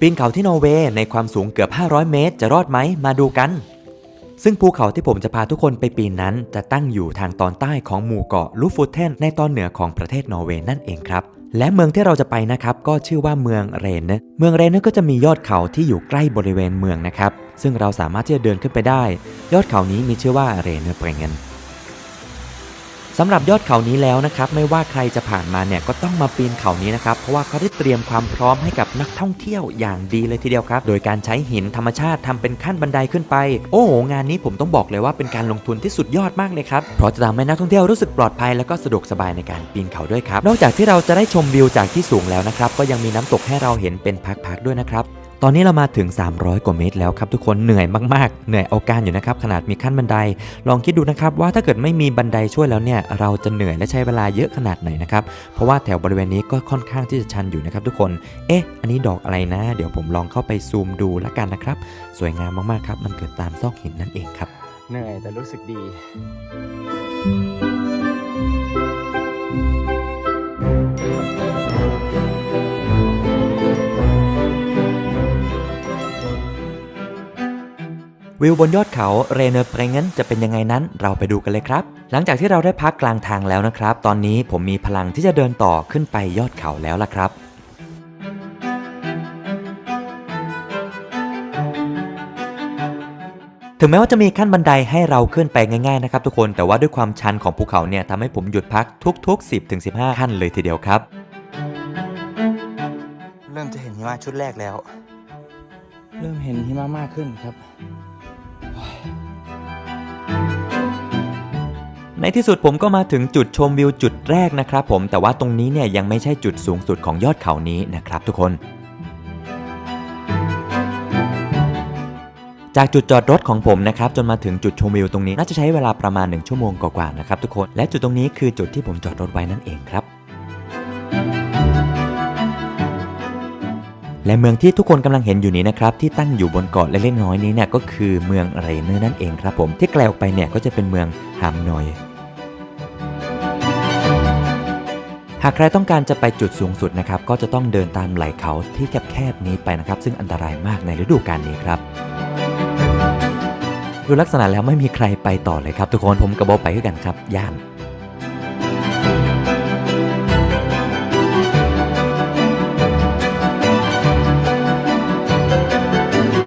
ปีนเขาที่นอร์เวย์ในความสูงเกือบ 500 เมตร จะรอดไหมมาดูกัน ซึ่งภูเขาที่ผมจะพาทุกคนไปปีนนั้น จะตั้งอยู่ทางตอนใต้ของหมู่เกาะลูฟูเทนในตอนเหนือของประเทศนอร์เวย์นั่นเองครับ และเมืองที่เราจะไปนะครับก็ชื่อว่าเมืองเรนเนเมืองเรนเนก็จะมียอดเขาที่อยู่ใกล้บริเวณเมืองนะครับ ซึ่งเราสามารถที่จะเดินขึ้นไปได้ ยอดเขานี้มีชื่อว่าเรนเนเปรเงน สำหรับยอดเขานี้แล้วนะครับไม่ว่าใครจะผ่านมาเนี่ยก็ต้องมาปีนเขานี้นะครับเพราะว่าเขาได้เตรียมความพร้อมให้กับนักท่องเที่ยวอย่างดีเลยทีเดียวครับ โดยการใช้หินธรรมชาติทำเป็นขั้นบันไดขึ้นไป โอ้โหงานนี้ผมต้องบอกเลยว่าเป็นการลงทุนที่สุดยอดมากเลยครับเพราะจะทำให้นักท่องเที่ยวรู้สึกปลอดภัยแล้วก็สะดวกสบายในการปีนเขาด้วยครับนอกจากที่เราจะได้ชมวิวจากที่สูงแล้วนะครับก็ยังมีน้ำตกให้เราเห็นเป็นพักๆด้วยนะครับ ตอนนี้เรามาถึง 300 กว่าเมตรแล้วครับทุกคนเหนื่อยมากๆ เหนื่อยเอาการอยู่นะครับขนาดมีขั้นบันได ลองคิดดูนะครับว่าถ้าเกิดไม่มีบันไดช่วยแล้วเนี่ยเราจะเหนื่อยและใช้เวลาเยอะขนาดไหนนะครับเพราะว่าแถวบริเวณนี้ก็ค่อนข้างที่จะชันอยู่นะครับทุกคนเอ๊ะ อันนี้ดอกอะไรนะ เดี๋ยวผมลองเข้าไปซูมดูแล้วกันนะครับ สวยงามมากๆครับ มันเกิดตามซอกหินนั่นเองครับ เหนื่อยแต่รู้สึกดี วิวบนยอดเขาเรเนอร์เปรเงนจะเป็นยังไงนั้นเราไปดูกันเลยครับ หลังจากที่เราได้พักกลางทางแล้วนะครับ ตอนนี้ผมมีพลังที่จะเดินต่อขึ้นไปยอดเขาแล้วล่ะครับถึงแม้ว่าจะมีขั้นบันไดให้เราขึ้นไปง่ายๆนะครับทุกคนแต่ว่าด้วยความชันของภูเขาเนี่ยทำให้ผมหยุดพักทุก ๆ 10-15 ขั้นเลยทีเดียวครับ เริ่มจะเห็นหิมะชุดแรกแล้ว เริ่มเห็นหิมะมากขึ้นครับ ในที่สุดผมก็มาถึงจุดชมวิวจุดแรกนะครับผมแต่ว่าตรงนี้เนี่ยยังไม่ใช่จุดสูงสุดของยอดเขานี้นะครับทุกคน จากจุดจอดรถของผมนะครับจนมาถึงจุดชมวิวตรงนี้น่าจะใช้เวลาประมาณ 1 ชั่วโมงกว่าๆนะครับทุกคนและจุดตรงนี้คือจุดที่ผมจอดรถไว้นั่นเองครับ และเมืองที่ทุกคนกำลังเห็นอยู่นี้นะครับที่ตั้งอยู่บนเกาะเล็กๆน้อยนี้เนี่ยก็คือเมืองเรเนอร์นั่นเองครับผมที่ไกลออกไปเนี่ยก็จะเป็นเมืองฮามนอย หากใครต้องการจะไปจุดสูงสุดนะครับ ก็จะต้องเดินตามไหล่เขาที่แคบๆนี้ไปนะครับ ซึ่งอันตรายมากในฤดูกาลนี้ครับดูลักษณะแล้วไม่มีใครไปต่อเลยครับ ทุกคนผมกระโบไปด้วยกันครับย่าน